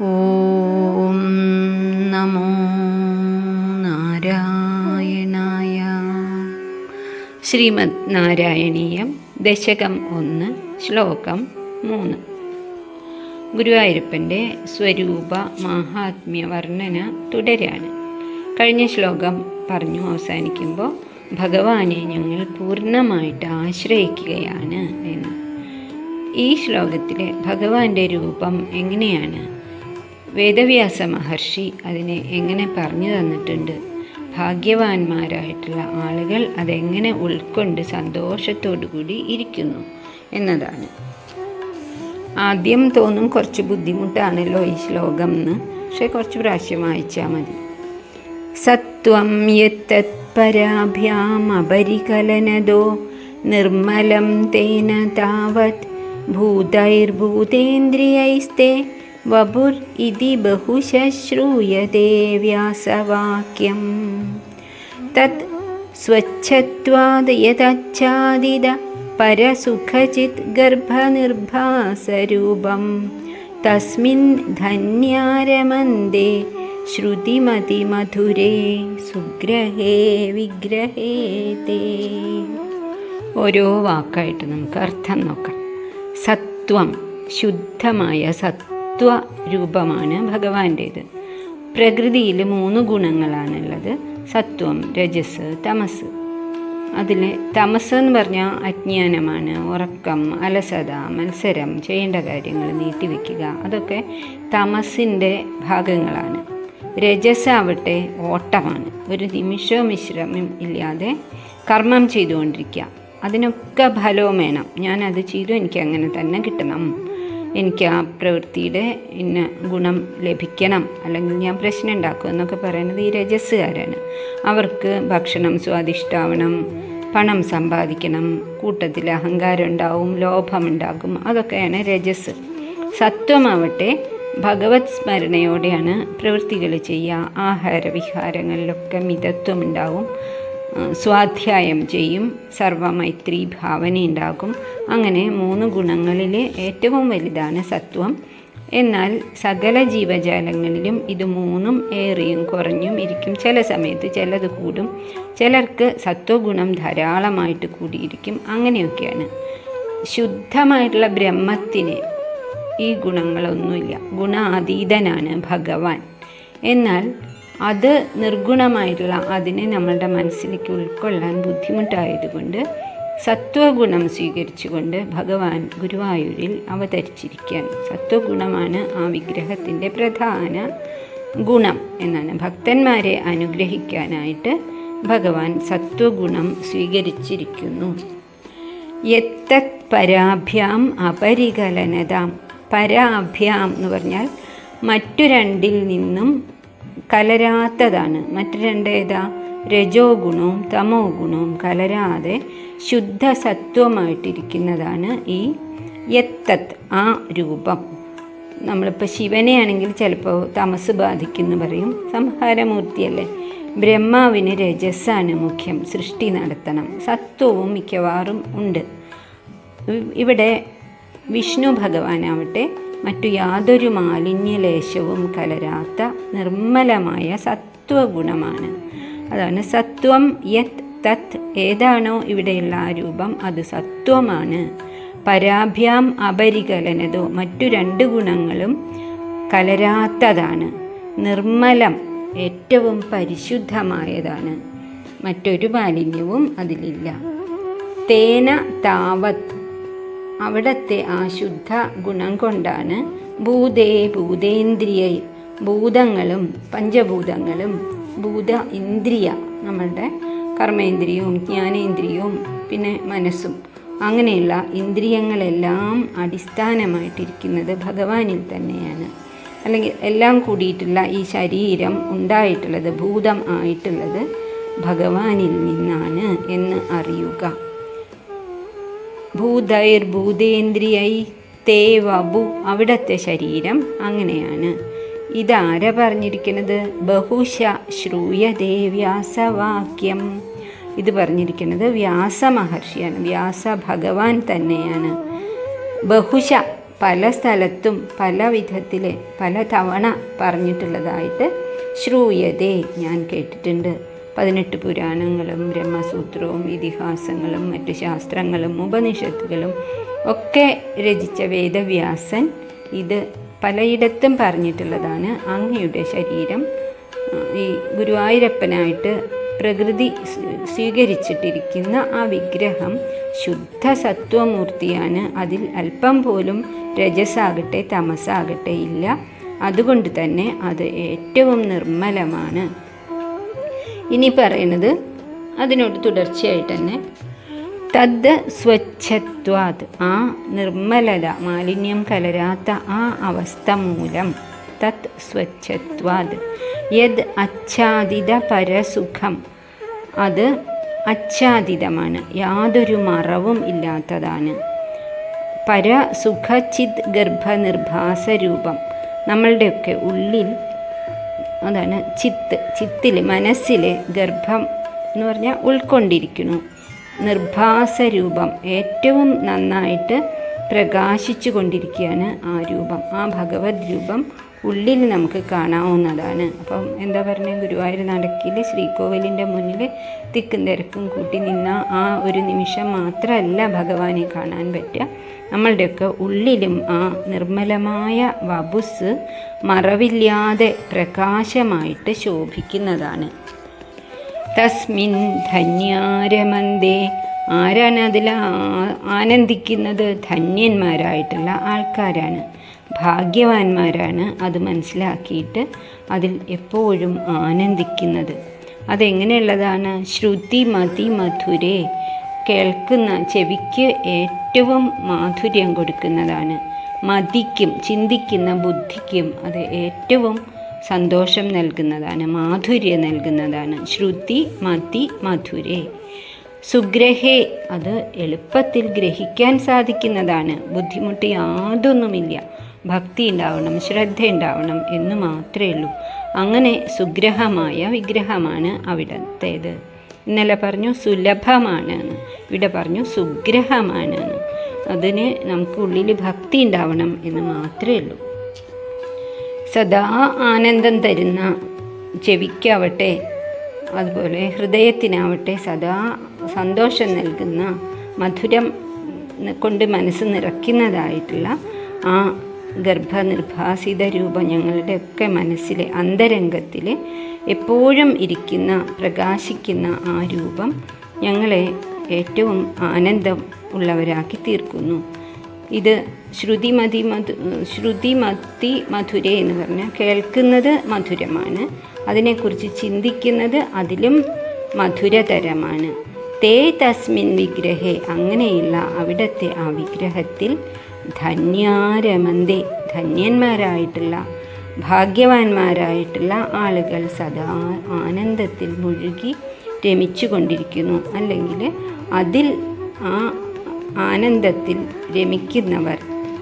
ഓം നമോ നാരായണായ. ശ്രീമദ് നാരായണീയം ദശകം ഒന്ന് ശ്ലോകം മൂന്ന്. ഗുരുവായൂരപ്പന്റെ സ്വരൂപ മാഹാത്മ്യ വർണന തുടരാണ്. കഴിഞ്ഞ ശ്ലോകം പറഞ്ഞു അവസാനിക്കുമ്പോൾ ഭഗവാനെ ഞങ്ങൾ പൂർണമായിട്ട് ആശ്രയിക്കുകയാണ് എന്ന്. ഈ ശ്ലോകത്തിലെ ഭഗവാന്റെ രൂപം എങ്ങനെയാണ്? വേദവ്യാസ മഹർഷി അതിനെ എങ്ങനെ പറഞ്ഞു തന്നിട്ടുണ്ട്? ഭാഗ്യവാന്മാരായിട്ടുള്ള ആളുകൾ അതെങ്ങനെ ഉൾക്കൊണ്ട് സന്തോഷത്തോടു കൂടി ഇരിക്കുന്നു എന്നതാണ്. ആദ്യം തോന്നും കുറച്ച് ബുദ്ധിമുട്ടാണല്ലോ ഈ ശ്ലോകം എന്ന്. പക്ഷെ കുറച്ച് പ്രാവശ്യം വായിച്ചാൽ മതി. സത്വം യത്തത്പരാഭ്യാമപരികലനദോ നിർമ്മലം തേന താവത് ഭൂതൈർഭൂതേന്ദ്രിയൈസ്തേ വപുർ ഇതി ബഹുശ്രൂയതേ വ്യാസവാക്യം തത് സ്വച്ഛത്വാദ് യതച്ഛാദിത പരസുഖചിത് ഗർഭനിർഭാസരൂപം. തസ്മിൻ ധന്യാരമന്ദേ ശ്രുതിമതിമധുരേ സുഗ്രഹേ വിഗ്രഹേ തേ ഓരോ വാക്കായിട്ട് നമുക്ക് അർത്ഥം നോക്കാം. സത്വം ശുദ്ധമായ സത്വ. രൂപമാണ് ഭഗവാന്റേത്. പ്രകൃതിയിൽ മൂന്ന് ഗുണങ്ങളാണുള്ളത്. സത്വം രജസ് തമസ്. അതിൽ തമസ് എന്ന് പറഞ്ഞാൽ അജ്ഞാനമാണ്. ഉറക്കം അലസത മത്സരം ചെയ്യേണ്ട കാര്യങ്ങൾ നീട്ടിവെക്കുക. അതൊക്കെ തമസിന്റെ ഭാഗങ്ങളാണ്. രജസാവട്ടെ ഓട്ടമാണ്. ഒരു നിമിഷവും വിശ്രമം ഇല്ലാതെ കർമ്മം ചെയ്തുകൊണ്ടിരിക്കുക. അതിനൊക്കെ ഫലവും വേണം. ഞാനത് ചെയ്തു എനിക്ക് അങ്ങനെ തന്നെ കിട്ടണം. എനിക്ക് ആ പ്രവൃത്തിയുടെ ഇന്ന ഗുണം ലഭിക്കണം. അല്ലെങ്കിൽ ഞാൻ പ്രശ്നം ഉണ്ടാക്കും എന്നൊക്കെ പറയുന്നത് ഈ രജസ്സുകാരാണ്. അവർക്ക് ഭക്ഷണം സ്വാദിഷ്ടാവണം പണം സമ്പാദിക്കണം കൂട്ടത്തിൽ അഹങ്കാരം ഉണ്ടാവും ലോഭമുണ്ടാകും അതൊക്കെയാണ് രജസ് സത്വമാവട്ടെ ഭഗവത് സ്മരണയോടെയാണ് പ്രവൃത്തികൾ ചെയ്യുക. ആഹാരവിഹാരങ്ങളിലൊക്കെ മിതത്വം ഉണ്ടാവും. സ്വാധ്യായം ചെയ്യും. സർവമൈത്രി ഭാവന ഉണ്ടാകും. അങ്ങനെ മൂന്ന് ഗുണങ്ങളിൽ ഏറ്റവും വലുതാണ് സത്വം. എന്നാൽ സകല ജീവജാലങ്ങളിലും ഇത് മൂന്നും ഏറിയും കുറഞ്ഞും ഇരിക്കും. ചില സമയത്ത് ചിലത് കൂടും. ചിലർക്ക് സത്വഗുണം ധാരാളമായിട്ട് കൂടിയിരിക്കും. അങ്ങനെയൊക്കെയാണ്. ശുദ്ധമായിട്ടുള്ള ബ്രഹ്മത്തിന് ഈ ഗുണങ്ങളൊന്നുമില്ല. ഗുണാതീതനാണ് ഭഗവാൻ. എന്നാൽ അത് നിർഗുണമായിട്ടുള്ള അതിനെ നമ്മളുടെ മനസ്സിലേക്ക് ഉൾക്കൊള്ളാൻ ബുദ്ധിമുട്ടായതുകൊണ്ട് സത്വഗുണം സ്വീകരിച്ചുകൊണ്ട് ഭഗവാൻ ഗുരുവായൂരിൽ അവതരിച്ചിരിക്കുകയാണ് സത്വഗുണമാണ് ആ വിഗ്രഹത്തിന്റെ പ്രധാന ഗുണം എന്നാണ്. ഭക്തന്മാരെ അനുഗ്രഹിക്കാനായിട്ട് ഭഗവാൻ സത്വഗുണം സ്വീകരിച്ചിരിക്കുന്നു. യത്തത് പരാഭ്യാം അപരികലനതാം. പരാഭ്യാം എന്ന് പറഞ്ഞാൽ മറ്റു രണ്ടിൽ നിന്നും കലരാത്തതാണ്. മറ്റു രണ്ട് ഏതാ? രജോ ഗുണവും തമോ ഗുണവും കലരാതെ ശുദ്ധ സത്വമായിട്ടിരിക്കുന്നതാണ് ഈ യത്തത് ആ രൂപം. നമ്മളിപ്പോൾ ശിവനെയാണെങ്കിൽ ചിലപ്പോൾ തമസ് ബാധിക്കുന്നു പറയും. സംഹാരമൂർത്തിയല്ലേ? ബ്രഹ്മാവിന് രജസ്സാണ് മുഖ്യം സൃഷ്ടി നടത്തണം. സത്വവും മിക്കവാറും ഉണ്ട്. ഇവിടെ വിഷ്ണു ഭഗവാനാവട്ടെ മറ്റു യാതൊരു മാലിന്യലേശവും കലരാത്ത നിർമ്മലമായ സത്വഗുണമാണ്. അതാണ് സത്വം യത് തത് ഏതാണോ ഇവിടെയുള്ള ആ രൂപം അത് സത്വമാണ്. പരാഭ്യാം അപരികലനതോ മറ്റു രണ്ട് ഗുണങ്ങളും കലരാത്തതാണ്. നിർമ്മലം ഏറ്റവും പരിശുദ്ധമായതാണ്. മറ്റൊരു മാലിന്യവും അതിലില്ല. തേന താവത് അവിടത്തെ ആ ശുദ്ധ ഗുണം കൊണ്ടാണ് ഭൂതേ ഭൂതേന്ദ്രിയ. ഭൂതങ്ങളും പഞ്ചഭൂതങ്ങളും ഭൂത ഇന്ദ്രിയ നമ്മളുടെ കർമ്മേന്ദ്രിയവും ജ്ഞാനേന്ദ്രിയവും പിന്നെ മനസ്സും. അങ്ങനെയുള്ള ഇന്ദ്രിയങ്ങളെല്ലാം അടിസ്ഥാനമായിട്ടിരിക്കുന്നത് ഭഗവാനിൽ തന്നെയാണ്. അല്ലെങ്കിൽ എല്ലാം കൂടിയിട്ടുള്ള ഈ ശരീരം ഉണ്ടായിട്ടുള്ളത് ഭൂതം ആയിട്ടുള്ളത് ഭഗവാനിൽ നിന്നാണ് എന്ന് അറിയുക. ഭൂതൈർഭൂതേന്ദ്രിയൈ തേ വബു അവിടത്തെ ശരീരം അങ്ങനെയാണ്. ഇതാര പറഞ്ഞിരിക്കുന്നത്? ബഹുശ ശ്രൂയതേ വ്യാസവാക്യം. ഇത് പറഞ്ഞിരിക്കുന്നത് വ്യാസ മഹർഷിയാണ് വ്യാസ ഭഗവാൻ തന്നെയാണ്. ബഹുശ പല സ്ഥലത്തും പല വിധത്തിൽ പല തവണ പറഞ്ഞിട്ടുള്ളതായിട്ട് ശ്രൂയതേ ഞാൻ കേട്ടിട്ടുണ്ട്. പതിനെട്ട് പുരാണങ്ങളും ബ്രഹ്മസൂത്രവും ഇതിഹാസങ്ങളും മറ്റു ശാസ്ത്രങ്ങളും ഉപനിഷത്തുകളും ഒക്കെ രചിച്ച വേദവ്യാസൻ ഇത് പലയിടത്തും പറഞ്ഞിട്ടുള്ളതാണ്. അങ്ങയുടെ ശരീരം ഈ ഗുരുവായൂരപ്പനായിട്ട് പ്രകൃതി സ്വീ- സ്വീകരിച്ചിട്ടിരിക്കുന്ന ആ വിഗ്രഹം ശുദ്ധ സത്വമൂർത്തിയാണ് അതിൽ അല്പം പോലും രജസാകട്ടെ തമസാകട്ടെ ഇല്ല. അതുകൊണ്ട് തന്നെ അത് ഏറ്റവും നിർമ്മലമാണ്. ഇനി പറയുന്നത് അതിനോട് തുടർച്ചയായിട്ട് തന്നെ തദ് സ്വച്ഛത്വാത്. ആ നിർമ്മലത മാലിന്യം കലരാത്ത ആ അവസ്ഥ മൂലം തത് സ്വച്ഛത്വാത്. യദ് അച്ഛാദിത പരസുഖം. അത് അച്ഛാദിതമാണ്. യാതൊരു മറവും ഇല്ലാത്തതാണ്. പരസുഖചിത് ഗർഭനിർഭാസ രൂപം. നമ്മളുടെയൊക്കെ ഉള്ളിൽ അതാണ് ചിത്ത്. ചിത്തിൽ മനസ്സിൽ ഗർഭം എന്ന് പറഞ്ഞാൽ ഉൾക്കൊണ്ടിരിക്കുന്നു. നിർഭാസരൂപം. ഏറ്റവും നന്നായിട്ട് പ്രകാശിച്ചു കൊണ്ടിരിക്കുകയാണ് ആ രൂപം. ആ ഭഗവത് രൂപം ഉള്ളിൽ നമുക്ക് കാണാവുന്നതാണ്. അപ്പം എന്താ പറഞ്ഞ ഗുരുവായൂർ നടക്കിൽ ശ്രീകോവിലിന്റെ മുന്നിൽ തിക്കും തിരക്കും കൂട്ടി നിന്ന ആ ഒരു നിമിഷം മാത്രമല്ല ഭഗവാനെ കാണാൻ പറ്റുക. നമ്മളുടെയൊക്കെ ഉള്ളിലും ആ നിർമ്മലമായ വബുസ് മറവില്ലാതെ പ്രകാശമായിട്ട് ശോഭിക്കുന്നതാണ്. തസ്മിൻ ധന്യാരമന്തേ ആരാണ് അതിൽ ആനന്ദിക്കുന്നത്? ധന്യന്മാരായിട്ടുള്ള ആൾക്കാരാണ്. ഭാഗ്യവാന്മാരാണ് അത് മനസ്സിലാക്കിയിട്ട് അതിൽ എപ്പോഴും ആനന്ദിക്കുന്നത്. അതെങ്ങനെയുള്ളതാണ്? ശ്രുതി മതി മധുരേ. കേൾക്കുന്ന ചെവിക്ക് ഏറ്റവും മാധുര്യം കൊടുക്കുന്നതാണ്. മതിക്കും ചിന്തിക്കുന്ന ബുദ്ധിക്കും അത് ഏറ്റവും സന്തോഷം നൽകുന്നതാണ് മാധുര്യം നൽകുന്നതാണ്. ശ്രുതി മതി മധുരേ. സുഗ്രഹേ അത് എളുപ്പത്തിൽ ഗ്രഹിക്കാൻ സാധിക്കുന്നതാണ്. ബുദ്ധിമുട്ട് യാതൊന്നുമില്ല. ഭക്തി ഉണ്ടാവണം ശ്രദ്ധ ഉണ്ടാവണം എന്ന് മാത്രമേ ഉള്ളൂ അങ്ങനെ സുഗ്രഹമായ വിഗ്രഹമാണ് അവിടത്തേത് ഇന്നലെ പറഞ്ഞു സുലഭമാണ്. ഇവിടെ പറഞ്ഞു സുഗ്രഹമാണ്. അതിന് നമുക്ക് ഉള്ളിൽ ഭക്തി ഉണ്ടാവണം എന്ന് മാത്രമേ ഉള്ളൂ സദാ ആനന്ദം തരുന്ന ചെവിക്കാവട്ടെ അതുപോലെ ഹൃദയത്തിനാവട്ടെ സദാ സന്തോഷം നൽകുന്ന മധുരം കൊണ്ട് മനസ്സ് നിറയ്ക്കുന്നതായിട്ടുള്ള ആ ഗർഭനിർഭാസിത രൂപം ഞങ്ങളുടെയൊക്കെ മനസ്സിലെ അന്തരംഗത്തിൽ എപ്പോഴും ഇരിക്കുന്ന പ്രകാശിക്കുന്ന ആ രൂപം ഞങ്ങളെ ഏറ്റവും ആനന്ദം ഉള്ളവരാക്കി തീർക്കുന്നു. ഇത് ശ്രുതിമതി മധു ശ്രുതിമതി മധുര എന്ന് പറഞ്ഞാൽ കേൾക്കുന്നത് മധുരമാണ്. അതിനെക്കുറിച്ച് ചിന്തിക്കുന്നത് അതിലും മധുരതരമാണ്. തേ തസ്മിൻ വിഗ്രഹേ അങ്ങനെയുള്ള അവിടുത്തെ ആ വിഗ്രഹത്തിൽ ധന്യാരമന്തേ. ധന്യന്മാരായിട്ടുള്ള ഭാഗ്യവാന്മാരായിട്ടുള്ള ആളുകൾ സദാ ആനന്ദത്തിൽ മുഴുകി രമിച്ചു കൊണ്ടിരിക്കുന്നു അല്ലെങ്കിൽ അതിൽ ആ ആനന്ദത്തിൽ രമിക്കുന്നവർ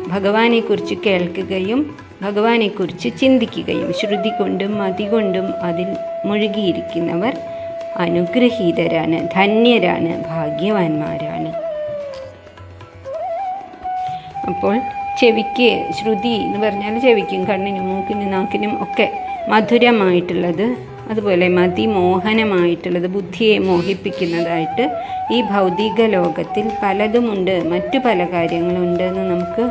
ഭഗവാനെക്കുറിച്ച് കേൾക്കുകയും ഭഗവാനെക്കുറിച്ച് ചിന്തിക്കുകയും ശ്രുതി കൊണ്ടും മതി കൊണ്ടും അതിൽ മുഴുകിയിരിക്കുന്നവർ അനുഗ്രഹീതരാണ് ധന്യരാണ് ഭാഗ്യവാന്മാരാണ്. അപ്പോൾ ചെവിക്ക് ശ്രുതി എന്ന് പറഞ്ഞാൽ ചെവിക്കും കണ്ണിനും മൂക്കിനും നാക്കിനും ഒക്കെ മധുരമായിട്ടുള്ളത് അതുപോലെ മതിമോഹനമായിട്ടുള്ളത് ബുദ്ധിയെ മോഹിപ്പിക്കുന്നതായിട്ട് ഈ ഭൗതിക ലോകത്തിൽ പലതുമുണ്ട് മറ്റു പല കാര്യങ്ങളുണ്ട് എന്ന് നമുക്ക്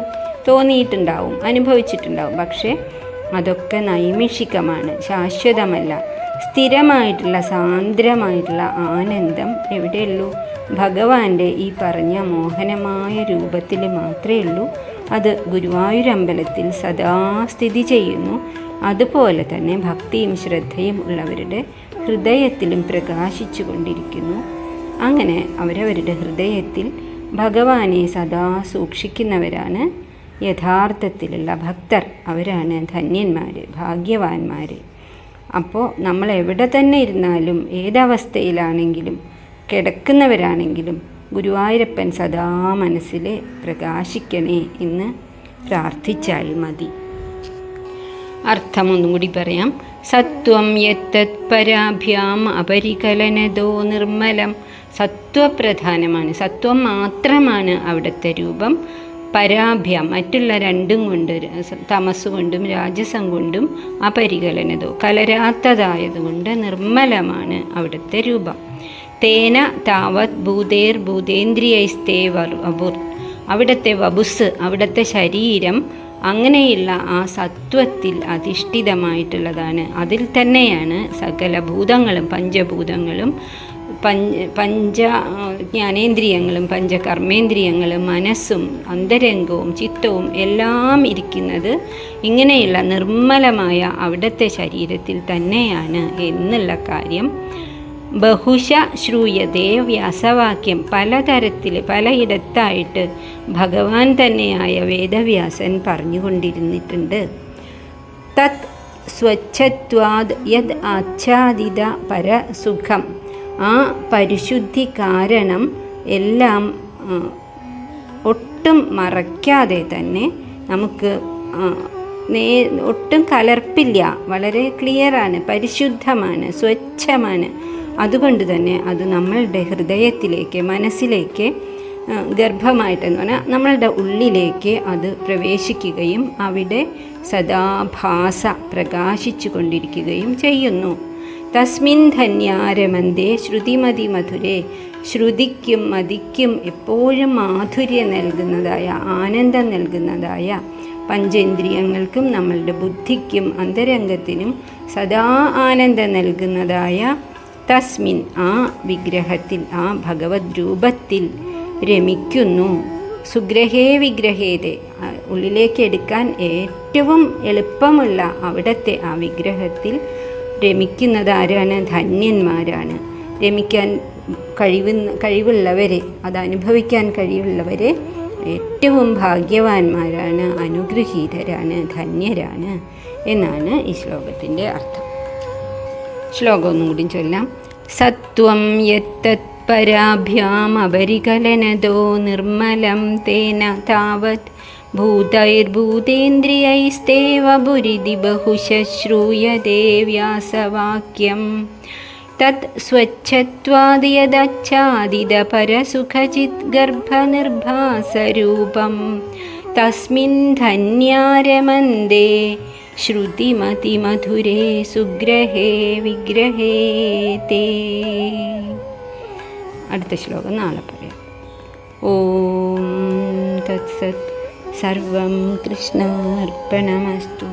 തോന്നിയിട്ടുണ്ടാവും അനുഭവിച്ചിട്ടുണ്ടാവും. പക്ഷേ അതൊക്കെ നൈമിഷികമാണ് ശാശ്വതമല്ല. സ്ഥിരമായിട്ടുള്ള സാന്ദ്രമായിട്ടുള്ള ആനന്ദം എവിടെയുള്ളൂ? ഭഗവാന്റെ ഈ പറഞ്ഞ മോഹനമായ രൂപത്തിൽ മാത്രമേ ഉള്ളൂ. അത് ഗുരുവായൂരമ്പലത്തിൽ സദാ സ്ഥിതി ചെയ്യുന്നു. അതുപോലെ തന്നെ ഭക്തിയും ശ്രദ്ധയും ഉള്ളവരുടെ ഹൃദയത്തിലും പ്രകാശിച്ചു കൊണ്ടിരിക്കുന്നു. അങ്ങനെ അവരവരുടെ ഹൃദയത്തിൽ ഭഗവാനെ സദാ സൂക്ഷിക്കുന്നവരാണ്. യഥാർത്ഥത്തിലുള്ള ഭക്തർ അവരാണ് ധന്യന്മാർ ഭാഗ്യവാന്മാർ അപ്പോൾ നമ്മൾ എവിടെ തന്നെ ഇരുന്നാലും ഏതവസ്ഥയിലാണെങ്കിലും കിടക്കുന്നവരാണെങ്കിലും ഗുരുവായൂരപ്പൻ സദാ മനസ്സിൽ പ്രകാശിക്കണേ എന്ന് പ്രാർത്ഥിച്ചാൽ മതി. അർത്ഥം ഒന്നും കൂടി പറയാം. സത്വം യത്തത് പരാഭ്യാം അപരികലനതോ നിർമ്മലം. സത്വപ്രധാനമാണ്. സത്വം മാത്രമാണ് അവിടുത്തെ രൂപം. പരാഭ്യം മറ്റുള്ള രണ്ടും കൊണ്ട് തമസ് കൊണ്ടും രാജസം കൊണ്ടും അപരികലനതോ കലരാത്തതായതുകൊണ്ട് നിർമ്മലമാണ് അവിടുത്തെ രൂപം. തേന താവത് ഭൂതേർ ഭൂതേന്ദ്രിയൈസ്തേ വബുർ അവിടുത്തെ വബുസ് അവിടുത്തെ ശരീരം അങ്ങനെയുള്ള ആ സത്വത്തിൽ അധിഷ്ഠിതമായിട്ടുള്ളതാണ്. അതിൽ തന്നെയാണ് സകല ഭൂതങ്ങളും പഞ്ചഭൂതങ്ങളും പഞ്ച പഞ്ച ജ്ഞാനേന്ദ്രിയങ്ങളും പഞ്ചകർമ്മേന്ദ്രിയങ്ങളും മനസ്സും അന്തരംഗവും ചിത്തവും എല്ലാം ഇരിക്കുന്നത് ഇങ്ങനെയുള്ള നിർമ്മലമായ അവിടുത്തെ ശരീരത്തിൽ തന്നെയാണ് എന്നുള്ള കാര്യം ബഹുശ ശ്രൂയതേ വ്യാസവാക്യം പലതരത്തിൽ പലയിടത്തായിട്ട് ഭഗവാൻ തന്നെയായ വേദവ്യാസൻ പറഞ്ഞുകൊണ്ടിരുന്നിട്ടുണ്ട്. തത് സ്വച്ഛത്വാദ് യത് ആച്ഛാദിത പരസുഖം. ആ പരിശുദ്ധി കാരണം എല്ലാം ഒട്ടും മറയ്ക്കാതെ തന്നെ നമുക്ക് നേ ഒട്ടും കലർപ്പില്ല. വളരെ ക്ലിയറാണ് പരിശുദ്ധമാണ് സ്വച്ഛമാണ്. അതുകൊണ്ട് തന്നെ അത് നമ്മളുടെ ഹൃദയത്തിലേക്ക് മനസ്സിലേക്ക് ഗർഭമായിട്ടെന്ന് പറഞ്ഞാൽ നമ്മളുടെ ഉള്ളിലേക്ക് അത് പ്രവേശിക്കുകയും അവിടെ സദാഭാസ പ്രകാശിച്ചു കൊണ്ടിരിക്കുകയും ചെയ്യുന്നു. തസ്മിൻ ധന്യാരമന്തേ ശ്രുതിമതി മധുരേ ശ്രുതിക്കും മതിക്കും എപ്പോഴും മാധുര്യം നൽകുന്നതായ ആനന്ദം നൽകുന്നതായ പഞ്ചേന്ദ്രിയങ്ങൾക്കും നമ്മളുടെ ബുദ്ധിക്കും അന്തരംഗത്തിനും സദാ ആനന്ദം നൽകുന്നതായ തസ്മിൻ ആ വിഗ്രഹത്തിൽ ആ ഭഗവത് രൂപത്തിൽ രമിക്കുന്നു. സുഗ്രഹേ വിഗ്രഹേതെ. ഉള്ളിലേക്ക് എടുക്കാൻ ഏറ്റവും എളുപ്പമുള്ള അവിടത്തെ ആ വിഗ്രഹത്തിൽ രമിക്കുന്നത് ആരാണ്? ധന്യന്മാരാണ്. രമിക്കാൻ കഴിവ് കഴിവുള്ളവരെ അത് അനുഭവിക്കാൻ കഴിവുള്ളവരെ ഏറ്റവും ഭാഗ്യവാന്മാരാണ് അനുഗ്രഹീതരാണ് ധന്യരാണ് എന്നാണ് ഈ ശ്ലോകത്തിന്റെ അർത്ഥം. ശ്ലോകം ഒന്നും കൂടി ചൊല്ലാം സത്വം യത്തത്പരാഭ്യാമപരികലനതോ നിർമ്മലം തേന താവത് ഭൂതൈർഭൂതേന്ദ്രിയൈസ്തേവ ബുരിതി ബഹുശ ശ്രൂയതേ വ്യാസവാക്യം. തത് ഗർഭനിർഭാസരൂപം തസ്മിൻ ധന്യാരമന്ദേ ശ്രുതിമതിമധുരേ സുഗ്രഹേ വിഗ്രഹേ തേ അടുത്ത ശ്ലോകം നാളെ പറയാം ഓം തത്സത് സർവം കൃഷ്ണാർപ്പണമസ്തു